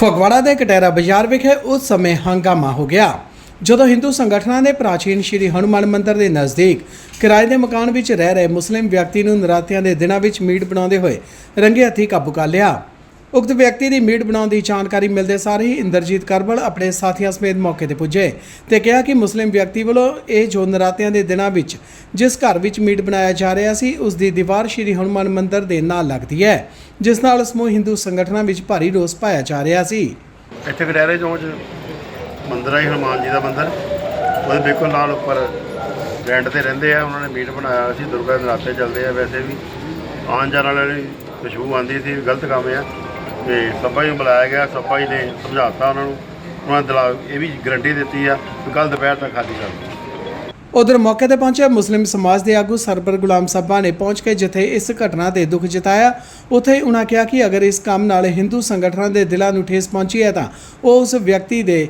ਫਗਵਾੜਾ ਦੇ ਕਟਹਿਰਾ ਬਾਜ਼ਾਰ ਵਿਖੇ ਉਸ ਸਮੇਂ ਹੰਗਾਮਾ ਹੋ ਗਿਆ, ਜਦੋਂ ਹਿੰਦੂ ਸੰਗਠਨਾਂ ਨੇ ਪ੍ਰਾਚੀਨ ਸ਼੍ਰੀ ਹਨੂਮਾਨ ਮੰਦਿਰ ਦੇ ਨਜ਼ਦੀਕ ਕਿਰਾਏ ਦੇ ਮਕਾਨ ਵਿੱਚ ਰਹਿ ਰਹੇ ਮੁਸਲਿਮ ਵਿਅਕਤੀ ਨੂੰ ਨਰਾਤਿਆਂ ਦੇ ਦਿਨਾਂ ਵਿੱਚ ਮੀਟ ਬਣਾਉਂਦੇ ਹੋਏ ਰੰਗੇ ਹੱਥੀਂ ਕਾਬੂ ਕਰ ਲਿਆ। ਉਕਤ ਵਿਅਕਤੀ ਦੀ ਮੀਟ ਬਣਾਉਣ ਦੀ ਜਾਣਕਾਰੀ ਮਿਲਦੇ ਸਾਰ ਹੀ ਇੰਦਰਜੀਤ ਕਰਬਲ ਆਪਣੇ ਸਾਥੀਆਂ ਸਮੇਤ ਮੌਕੇ ਤੇ ਪੁੱਜੇ ਤੇ ਕਿਹਾ ਕਿ ਮੁਸਲਿਮ ਵਿਅਕਤੀ ਵੱਲੋਂ ਇਹ ਜੋ ਨਰਾਤਿਆਂ ਦੇ ਦਿਨਾਂ ਵਿੱਚ ਜਿਸ ਘਰ ਵਿੱਚ ਮੀਟ ਬਣਾਇਆ ਜਾ ਰਿਹਾ ਸੀ, ਉਸ ਦੀ ਦੀਵਾਰ ਸ਼੍ਰੀ ਹਨੂਮਾਨ ਮੰਦਿਰ ਦੇ ਨਾਲ ਲੱਗਦੀ ਹੈ, ਜਿਸ ਨਾਲ ਸਮੂਹ ਹਿੰਦੂ ਸੰਗਠਨਾਂ ਵਿੱਚ ਭਾਰੀ ਰੋਸ ਪਾਇਆ ਜਾ ਰਿਹਾ ਸੀ। ਇੱਥੇ ਕਟਹਿਰੇ ਚੌਂਕ 'ਚ ਮੰਦਿਰ ਹੈ ਹਨੂਮਾਨ ਜੀ ਦਾ ਮੰਦਿਰ। ਉਹਦੇ ਬਿਲਕੁਲ ਨਾਲ ਉੱਪਰ ਰੈਂਟ ਤੇ ਰਹਿੰਦੇ ਆ, ਉਹਨਾਂ ਨੇ ਮੀਟ ਬਣਾਇਆ ਸੀ, ਦੁਰਗਾ ਦੇ ਨਰਾਤੇ ਚੱਲਦੇ ਆ ਵੈਸੇ ਵੀ। ਆਉਣ ਜਾਣ ਵਾਲਿਆਂ ਦੀ ਖੁਸ਼ਬੂ ਆਉਂਦੀ ਸੀ, ਗਲਤ ਕੰਮ ਆ। ਤੇ ਸੱਪਾ ਨੂੰ ਬੁਲਾਇਆ ਗਿਆ ਸੱਪਾ ਜੀ ਨੇ ਸਮਝਾਤਾ ਉਹਨਾਂ ਨੂੰ। ਉਹਨਾਂ ਦਿਲਾ ਇਹ ਵੀ ਗਰੰਟੀ ਦਿੱਤੀ ਆ ਕਿ ਕੱਲ ਦੁਪਹਿਰ ਤੱਕ ਖਾਲੀ ਕਰ ਦਿਓ। ਉਧਰ ਮੌਕੇ ਤੇ ਪਹੁੰਚੇ ਮੁਸਲਿਮ ਸਮਾਜ ਦੇ ਆਗੂ ਸਰਬਰ ਗੁਲਾਮ ਸੱਬਾ ਨੇ ਪਹੁੰਚ ਕੇ ਜਿੱਥੇ ਇਸ ਘਟਨਾ ਤੇ ਦੁੱਖ ਜਤਾਇਆ, ਉੱਥੇ ਉਹਨਾਂ ਕਿਹਾ ਕਿ ਅਗਰ ਇਸ ਕੰਮ ਨਾਲ ਹਿੰਦੂ ਸੰਗਠਨਾਂ ਦੇ ਦਿਲਾਂ ਨੂੰ ਠੇਸ ਪਹੁੰਚੀ ਹੈ ਤਾਂ ਉਹ ਉਸ ਵਿਅਕਤੀ ਦੇ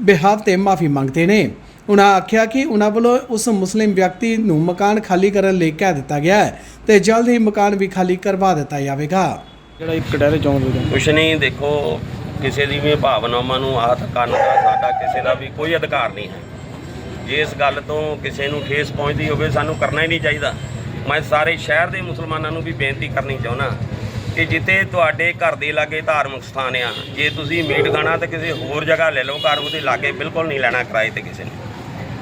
ਬਿਹਾਵ ਤੇ ਮਾਫੀ ਮੰਗਦੇ ਨੇ। ਉਹਨਾਂ ਆਖਿਆ ਕਿ ਉਹਨਾਂ ਵੱਲੋਂ ਉਸ ਮੁਸਲਿਮ ਵਿਅਕਤੀ ਨੂੰ ਮਕਾਨ ਖਾਲੀ ਕਰਨ ਲਈ ਕਹਿ ਦਿੱਤਾ ਗਿਆ ਹੈ ਤੇ ਜਲਦ ਹੀ ਮਕਾਨ ਵੀ ਖਾਲੀ ਕਰਵਾ ਦਿੱਤਾ ਜਾਵੇਗਾ। ਜਿਹੜਾ ਇੱਕ ਕਟਹਿਰੇ ਚੌਂਕ ਦੇ ਵਿੱਚ ਕੁਛ ਨਹੀਂ, ਦੇਖੋ, ਕਿਸੇ ਦੀ ਵੀ ਭਾਵਨਾਵਾਂ ਨੂੰ ਆਹਤ ਕਰਨ ਦਾ ਸਾਡਾ ਕਿਸੇ ਦਾ ਵੀ ਕੋਈ ਅਧਿਕਾਰ ਨਹੀਂ ਹੈ। ਜੇ ਇਸ ਗੱਲ ਤੋਂ ਕਿਸੇ ਨੂੰ ਠੇਸ ਪਹੁੰਚਦੀ ਹੋਵੇ, ਸਾਨੂੰ ਕਰਨਾ ਹੀ ਨਹੀਂ ਚਾਹੀਦਾ। ਮੈਂ ਸਾਰੇ ਸ਼ਹਿਰ ਦੇ ਮੁਸਲਮਾਨਾਂ ਨੂੰ ਵੀ ਬੇਨਤੀ ਕਰਨੀ ਚਾਹੁੰਦਾ ਕਿ ਜਿੱਥੇ ਤੁਹਾਡੇ ਘਰ ਦੇ ਲਾਗੇ ਧਾਰਮਿਕ ਸਥਾਨ ਆ, ਜੇ ਤੁਸੀਂ ਮੀਟ ਖਾਣਾ ਤਾਂ ਕਿਸੇ ਹੋਰ ਜਗ੍ਹਾ ਲੈ ਲਓ, ਘਰ ਉਹਦੇ ਲਾਗੇ ਬਿਲਕੁਲ ਨਹੀਂ ਲੈਣਾ ਕਿਰਾਏ ਤੇ ਕਿਸੇ ਨੇ।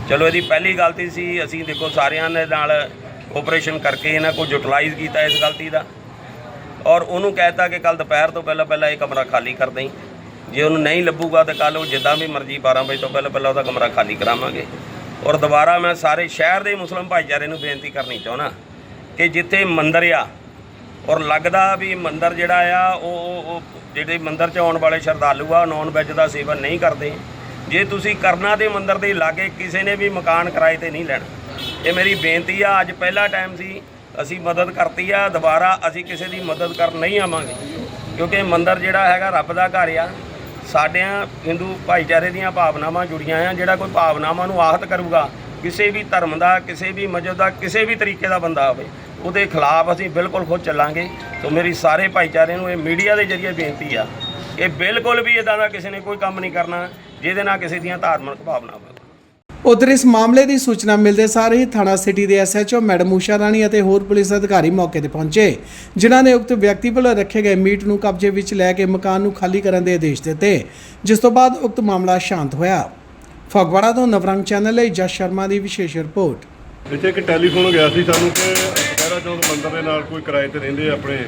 ਚਲੋ, ਇਹਦੀ ਪਹਿਲੀ ਗਲਤੀ ਸੀ, ਅਸੀਂ ਦੇਖੋ ਸਾਰਿਆਂ ਦੇ ਨਾਲ ਕੋਆਪਰੇਸ਼ਨ ਕਰਕੇ ਇਹਨਾਂ ਕੋਲ ਯੂਟਿਲਾਈਜ਼ ਕੀਤਾ ਇਸ ਗਲਤੀ ਦਾ। ਔਰ ਉਹਨੂੰ ਕਹਿਤਾ ਕਿ ਕੱਲ ਦੁਪਹਿਰ ਤੋਂ ਪਹਿਲਾਂ ਪਹਿਲਾਂ ਇਹ ਕਮਰਾ ਖਾਲੀ ਕਰ ਦੇਈਂ। ਜੇ ਉਹਨੂੰ ਨਹੀਂ ਲੱਭੂਗਾ ਤਾਂ ਕੱਲ ਉਹ ਜਿੱਦਾਂ ਵੀ ਮਰਜ਼ੀ 12 ਵਜੇ ਤੋਂ ਪਹਿਲਾਂ ਪਹਿਲਾਂ ਉਹਦਾ ਕਮਰਾ ਖਾਲੀ ਕਰਾਵਾਂਗੇ। ਔਰ ਦੁਬਾਰਾ ਮੈਂ ਸਾਰੇ ਸ਼ਹਿਰ ਦੇ ਮੁਸਲਮਾਨ ਭਾਈਚਾਰੇ ਨੂੰ ਬੇਨਤੀ ਕਰਨੀ ਚਾਹੁੰਦਾ ਕਿ ਜਿੱਥੇ ਮੰਦਰ ਆ, ਔਰ ਲੱਗਦਾ ਵੀ ਮੰਦਰ ਜਿਹੜਾ ਆ, ਉਹ ਉਹ- ਜਿਹੜੇ ਮੰਦਰ 'ਚ ਆਉਣ ਵਾਲੇ ਸ਼ਰਧਾਲੂ ਆ ਨੌਨ ਵੈਜ ਦਾ ਸੇਵਨ ਨਹੀਂ ਕਰਦੇ। ਜੇ ਤੁਸੀਂ ਕਰਨਾ ਤੇ ਮੰਦਰ ਦੇ ਲਾਗੇ ਕਿਸੇ ਨੇ ਵੀ ਮਕਾਨ ਕਿਰਾਏ ਤੇ ਨਹੀਂ ਲੈਣਾ। ਇਹ ਮੇਰੀ ਬੇਨਤੀ ਆ, ਅੱਜ ਪਹਿਲਾ ਟਾਈਮ ਸੀ ਅਸੀਂ ਮਦਦ ਕਰਤੀ ਆ, ਦੁਬਾਰਾ ਅਸੀਂ ਕਿਸੇ ਦੀ ਮਦਦ ਕਰਨ ਨਹੀਂ ਆਵਾਂਗੇ। ਕਿਉਂਕਿ ਮੰਦਰ ਜਿਹੜਾ ਹੈਗਾ ਰੱਬ ਦਾ ਘਰ ਆ। ਸਾਡਿਆਂ ਹਿੰਦੂ ਭਾਈਚਾਰੇ ਦੀਆਂ ਭਾਵਨਾਵਾਂ ਜੁੜੀਆਂ ਆ। ਜਿਹੜਾ ਕੋਈ ਭਾਵਨਾਵਾਂ ਨੂੰ ਆਹਤ ਕਰੂਗਾ, ਕਿਸੇ ਵੀ ਧਰਮ ਦਾ, ਕਿਸੇ ਵੀ ਮਜ਼ਹਬ ਦਾ, ਕਿਸੇ ਵੀ ਤਰੀਕੇ ਦਾ ਬੰਦਾ ਹੋਵੇ, ਉਹਦੇ ਖਿਲਾਫ ਅਸੀਂ ਬਿਲਕੁਲ ਖੁਦ ਚੱਲਾਂਗੇ। ਸੋ ਮੇਰੀ ਸਾਰੇ ਭਾਈਚਾਰੇ ਨੂੰ ਇਹ ਮੀਡੀਆ ਦੇ ਜ਼ਰੀਏ ਬੇਨਤੀ ਆ ਇਹ ਬਿਲਕੁਲ ਵੀ ਇਦਾਂ ਦਾ ਕਿਸੇ ਨੇ ਕੋਈ ਕੰਮ ਨਹੀਂ ਕਰਨਾ, ਜਿਹਦੇ ਨਾਲ ਕਿਸੇ ਦੀਆਂ ਧਾਰਮਿਕ ਭਾਵਨਾਵਾਂ ਉਧਰ ਇਸ ਮਾਮਲੇ ਦੀ ਸੂਚਨਾ ਮਿਲਦੇ ਸਾਰ ਹੀ ਥਾਣਾ ਸਿਟੀ ਦੇ ਐਸਐਚਓ ਮੈਡਮ ਊਸ਼ਾ ਰਾਣੀ ਅਤੇ ਹੋਰ ਪੁਲਿਸ ਅਧਿਕਾਰੀ ਮੌਕੇ ਤੇ ਪਹੁੰਚੇ, ਜਿਨ੍ਹਾਂ ਨੇ ਉਕਤ ਵਿਅਕਤੀ ਵੱਲੋਂ ਰੱਖੇ ਗਏ ਮੀਟ ਨੂੰ ਕਬਜ਼ੇ ਵਿੱਚ ਲੈ ਕੇ ਮਕਾਨ ਨੂੰ ਖਾਲੀ ਕਰਨ ਦੇ ਆਦੇਸ਼ ਦਿੱਤੇ, ਜਿਸ ਤੋਂ ਬਾਅਦ ਉਕਤ ਮਾਮਲਾ ਸ਼ਾਂਤ ਹੋਇਆ। ਫਗਵਾੜਾ ਤੋਂ ਨਵਰੰਗ ਚੈਨਲ ਲਈ ਜਸ ਸ਼ਰਮਾ ਦੀ ਵਿਸ਼ੇਸ਼ ਰਿਪੋਰਟ। ਇੱਥੇ ਇੱਕ ਟੈਲੀਫੋਨ ਗਿਆ ਸੀ ਸਾਨੂੰ ਕਿ ਕਟਹਿਰਾ ਚੌਂਕ ਮੰਦਿਰ ਦੇ ਨਾਲ ਕੋਈ ਕਿਰਾਏ ਤੇ ਰਹਿੰਦੇ ਆ ਆਪਣੇ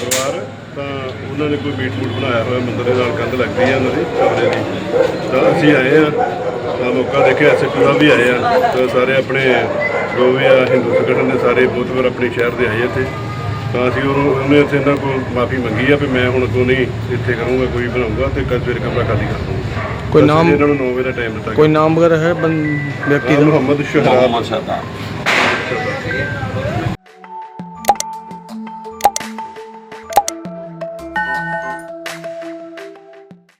ਪਰਿਵਾਰ ਤਾਂ ਉਹਨਾਂ ਨੇ ਕੋਈ ਮੀਟ ਮੂਟ ਬਣਾਇਆ ਹੋਇਆ ਮੰਦਿਰ ਦੇ ਨਾਲ ਕੰਧ ਲੱਗਦੀ ਆ ਉਹਨਾਂ ਦੀ ਕਮਰੇ ਦੀ। ਤਾਂ ਅਸੀਂ ਆਏ ਆ ਤਾਂ ਮੌਕਾ ਦੇਖਿਆ ਐਸਐਚਓ ਸਾਹਿਬ ਵੀ ਆਏ ਆ ਤਾਂ ਸਾਰੇ ਆਪਣੇ ਜੋ ਵੀ ਆ ਹਿੰਦੂ ਸੰਗਠਨ ਦੇ ਸਾਰੇ ਬੁੱਧਵਰ ਆਪਣੇ ਸ਼ਹਿਰ ਦੇ ਆਏ ਇੱਥੇ। ਤਾਂ ਅਸੀਂ ਉਹਨੂੰ ਉਹਨੇ ਇੱਥੇ ਇਹਨਾਂ ਕੋਲ ਮਾਫੀ ਮੰਗੀ ਆ ਵੀ ਮੈਂ ਹੁਣ ਅੱਗੋਂ ਨਹੀਂ ਇੱਥੇ ਕਰੂੰਗਾ ਕੋਈ ਬਣਾਉਂਗਾ ਤੇ ਕੱਲ ਸਵੇਰੇ ਕਮਰਾ ਖਾਲੀ ਕਰ ਦੂੰਗਾ ਕੋਈ ਤਾਂ ਨਾਮ- ਅਸੀਂ ਇਹਨਾਂ ਨੂੰ 9 ਵਜੇ ਦਾ ਟਾਈਮ ਦਿੱਤਾ। ਕੋਈ ਨਾਮ ਵਗੈਰਾ ਹੈ ਵਿਅਕਤੀ ਦਾ? ਮੁਹੰਮਦ ਸ਼ਹਰਾਬ ਮੁਹੰਮਦ ਸਰਦਾਰ